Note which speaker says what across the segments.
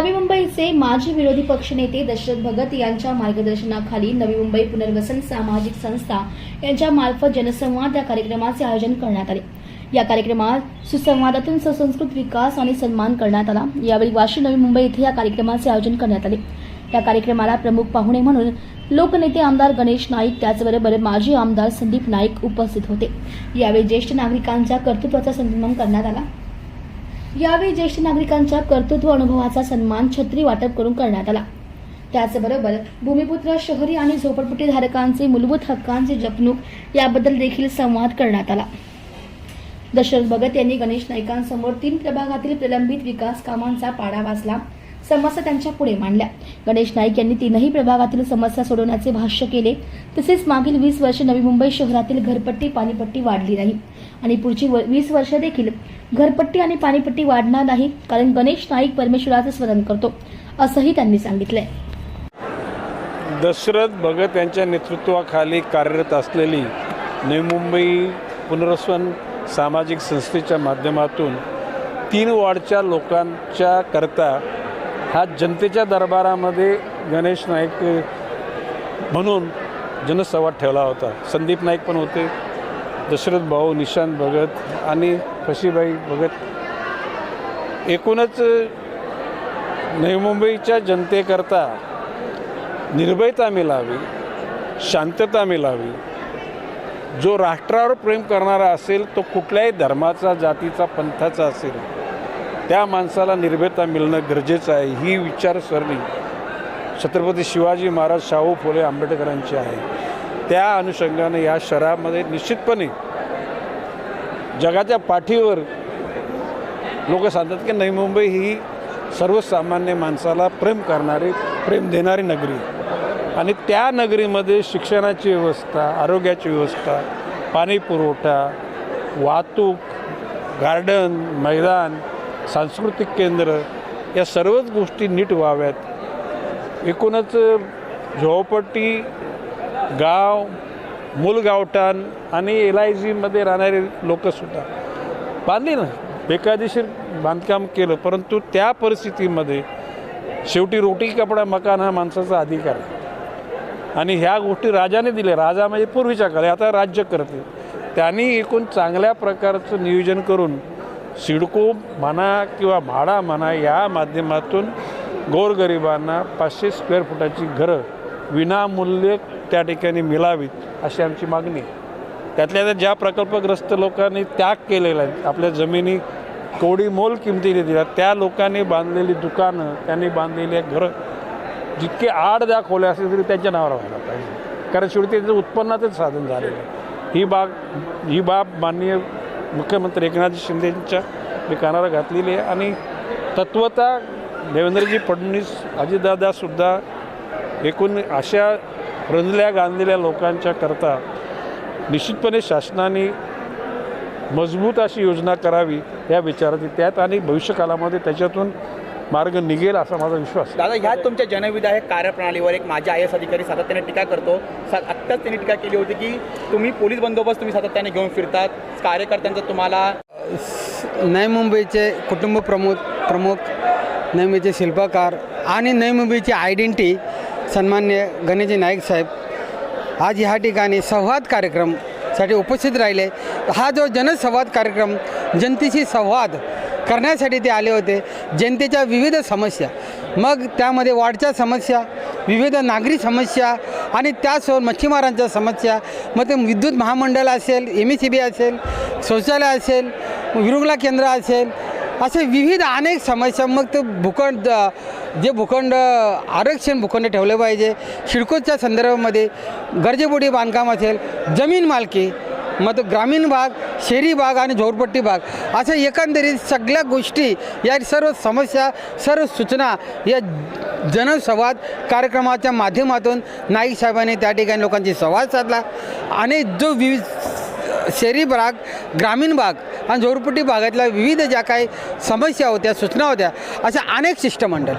Speaker 1: नवी मुंबईचे माजी विरोधी पक्षनेते दशरथ भगत यांच्या मार्गदर्शनाखाली नवी मुंबई पुनर्वसन सामाजिक संस्था यांच्या मार्फत जनसंवाद या कार्यक्रमाचे आयोजन करण्यात आले. या कार्यक्रमात सुसंवादातून सुसंस्कृत विकास आणि सन्मान करण्यात आला. यावेळी वाशी नवी मुंबई इथे या कार्यक्रमाचे आयोजन करण्यात आले. या कार्यक्रमाला प्रमुख पाहुणे म्हणून लोकनेते आमदार गणेश नाईक त्याचबरोबर माजी आमदार संदीप नाईक उपस्थित होते. यावेळी ज्येष्ठ नागरिकांच्या कर्तृत्वाचा सन्मान करण्यात आला. यावेळी ज्येष्ठ नागरिकांच्या कर्तृत्व अनुभवाचा सन्मान छत्री वाटप करून करण्यात आला. त्याचबरोबर भूमिपुत्र शहरी आणि झोपडपट्टी धारकांचे मूलभूत हक्कांची जपणूक याबद्दल देखील संवाद करण्यात आला. दशरथ भगत यांनी गणेश नाईकांसमोर तीन प्रभागातील प्रलंबित विकास कामांचा पाडा वाचला. समस्या त्यांच्या पुढे मांडल्या. गणेश नाईक यांनी तीनही प्रभागातील समस्या सोडवण्याचे भाष्य केले. तसेच मागील वीस वर्ष नवी मुंबई शहरातील घरपट्टी पाणीपट्टी वाढली नाही. आणि पुढची व- वीस वर्ष देखील घरपट्टी आणि पाणीपट्टी वाढणार नाही कारण गणेश नाईक परमेश्वराचं स्मरण करतो असंही त्यांनी सांगितलंय.
Speaker 2: दशरथ भगत यांच्या नेतृत्वाखाली कार्यरत असलेली नवी मुंबई पुनर्वसन सामाजिक संस्थेच्या माध्यमातून तीन वॉर्डच्या लोकांच्या करता हा जनतेच्या दरबारामध्ये गणेश नाईक म्हणून जनसंवाद ठेवला होता. संदीप नाईक पण होते. दशरथ भाऊ निशांत भगत आणि फशीबाई भगत. एकूणच नवी मुंबईच्या जनतेकरता निर्भयता मिळावी शांतता मिळावी. जो राष्ट्रावर प्रेम करणारा असेल तो कुठल्याही धर्माचा जातीचा पंथाचा असेल त्या माणसाला निर्भयता मिळणं गरजेचं आहे ही विचारसरणी छत्रपती शिवाजी महाराज शाहू फुले आंबेडकरांची आहे. त्या अनुषंगाने या शहरामध्ये निश्चितपणे जगाच्या पाठीवर लोक सांगतात की नवी मुंबई ही सर्वसामान्य माणसाला प्रेम करणारी प्रेम देणारी नगरी. आणि त्या नगरीमध्ये शिक्षणाची व्यवस्था आरोग्याची व्यवस्था पाणी पुरवठा वाहतूक गार्डन मैदान सांस्कृतिक केंद्र या सर्वच गोष्टी नीट व्हाव्यात. एकूणच झोपडपट्टी गाव मूलगावठाण आणि एल आय जीमध्ये राहणारे लोकंसुद्धा. बांधली ना? बेकायदेशीर बांधकाम केलं परंतु त्या परिस्थितीमध्ये शेवटी रोटी कपडा मकान हा माणसाचा अधिकार आहे. आणि ह्या गोष्टी राजाने दिल्या. राजा म्हणजे पूर्वीच्या काळी आता राज्य करते. त्यांनी एकूण चांगल्या प्रकारचं नियोजन करून सिडको म्हणा किंवा भाडा म्हणा या माध्यमातून गोरगरिबांना पाचशे स्क्वेअर फुटाची घरं विनामूल्य त्या ठिकाणी मिळावीत अशी आमची मागणी आहे. त्यातल्या त्यात ज्या प्रकल्पग्रस्त लोकांनी त्याग केलेला आहे आपल्या जमिनी कोडी मोल किमतीने दिल्या त्या लोकांनी बांधलेली दुकानं त्यांनी बांधलेली घरं जितके आड द्या खोल्या असतील तरी त्यांच्या नावावर व्हायला पाहिजे. कारण शेवटी त्यांचं उत्पन्नाचंच साधन झालेलं आहे. ही बाग ही बाब माननीय मुख्यमंत्री एकनाथ शिंदेच्या मी कानाला घातलेली आहे. आणि तत्वता देवेंद्रजी फडणवीस अजितदादासुद्धा एकूण अशा रंजल्या गांधलेल्या लोकांच्या करता निश्चितपणे शासनाने मजबूत अशी योजना करावी या विचारात त्यात आणि भविष्यकालामध्ये त्याच्यातून मार्ग निघेल असा माझा विश्वास आहे.
Speaker 3: दादा ह्या तुमच्या जनविधायक कार्यप्रणालीवर एक माझे आय एस अधिकारी सातत्याने टीका करतो. सा- आत्ताच त्यांनी टीका केली होती की तुम्ही पोलीस बंदोबस्त तुम्ही सातत्याने घेऊन फिरतात. कार्यकर्त्यांचा तुम्हाला
Speaker 4: नवी मुंबईचे कुटुंब प्रमुख प्रमुख नवी मुंबईचे शिल्पकार आणि नवी मुंबईची आयडेंटिटी सन्मान्य गणेशजी नाईक साहेब आज ह्या ठिकाणी संवाद कार्यक्रमसाठी उपस्थित राहिले. हा जो जनसंवाद कार्यक्रम जनतेशी संवाद करण्यासाठी ते आले होते जनतेच्या विविध समस्या. मग त्यामध्ये वाढच्या समस्या विविध नागरी समस्या आणि त्यासोबत मच्छीमारांच्या समस्या मग ते विद्युत महामंडळ असेल एम ई सी बी असेल शौचालय असेल विरुंगला केंद्र असेल असे विविध अनेक समस्या मग ते भूकंड जे भूखंड आरक्षण भूखंड ठेवले पाहिजे. शिडकोच्या संदर्भामध्ये गरजेपोटी बांधकाम असेल जमीन मालकी मग तो ग्रामीण भाग शहरी भाग आणि झोरपट्टी भाग. अशा एकंदरीत सगळ्या गोष्टी या सर्व समस्या सर्व सूचना या जनसंवाद कार्यक्रमाच्या माध्यमातून नाईक साहेबांनी त्या ठिकाणी लोकांशी संवाद साधला. आणि जो विविध शहरी भाग ग्रामीण भाग आणि झोरपट्टी भागातल्या विविध ज्या काही समस्या होत्या सूचना होत्या अशा अनेक शिष्टमंडळ.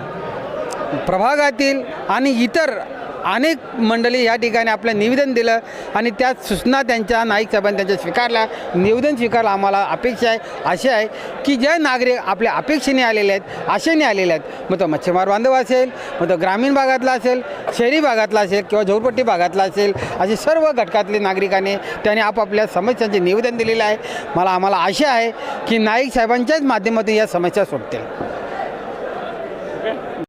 Speaker 4: प्रभागातील आणि इतर अनेक मंडळी या ठिकाणी आपलं निवेदन दिलं आणि त्या सूचना त्यांच्या नाईक साहेबांनी त्यांच्या स्वीकारल्या. निवेदन स्वीकारलं आम्हाला अपेक्षा आहे अशी आहे की जे नागरिक आपल्या अपेक्षेने आलेले आहेत आशेने आलेले आहेत मग तो मच्छीमार बांधव असेल मग तो ग्रामीण भागातला असेल शहरी भागातला असेल किंवा झोरपट्टी भागातला असेल असे सर्व घटकातले नागरिकांनी त्यांनी आपापल्या समस्यांचे निवेदन दिलेलं आहे. मला आम्हाला आशा आहे की नाईक साहेबांच्याच माध्यमातून या समस्या सुटतील